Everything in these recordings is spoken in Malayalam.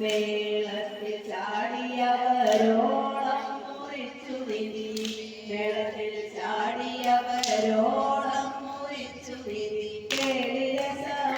മേളത്തിൽ ചാടിയവരോളം മുറിച്ചു തിരി മേളത്തിൽ ചാടിയവരോളം മുറിച്ചു തിരി കേളിരസമാനദിയിൽ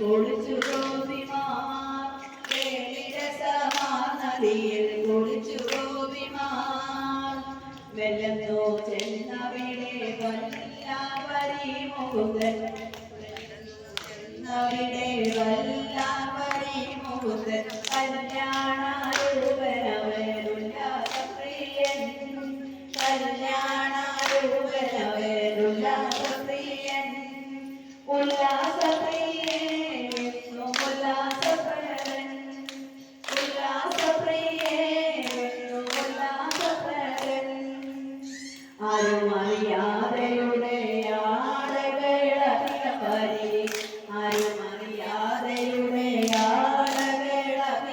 കുളിച്ചു ഗോപിമാർ. കേളിരസമാനദിയിൽ കുളിച്ചു ഗോപിമാർ. വെല്ലുന്നു ചെന്നവിടെ വല്ല മുകുന്ദൻ. ചെന്നവിടെ വല്ലാവരി കല്യാണരൂപനവരുല്ലാസപ്രിയൻ ഉല്ലാസപ്രിയൻ ആരും അറിയാതെയുടെ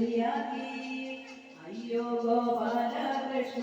നിങ്ങളെ ശുദ്ധിയാക്കി അയ്യോ ഗോപാലകൃഷ്ണ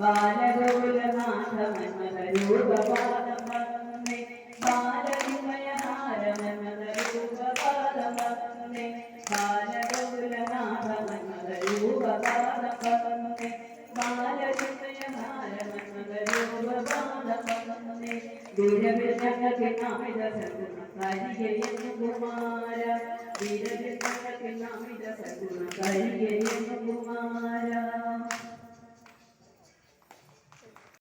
പദ സാസ ബാലഗോകുലനാഥമന്മരൂപപാദം വന്ദേ ബാലവിമയഹാരമന്മരൂപപാദം വന്ദേ ബാലഗോകുലനാഥമന്മരൂപപാദം വന്ദേ ബാലവിമയഹാരമന്മരൂപപാദം വന്ദേ ദൂരവിൽ നാമിത സഗുണ കരികയെന്നു കുമാര വീരവിൽ നാമിത സഗുണ കരികയെന്നു കുമാര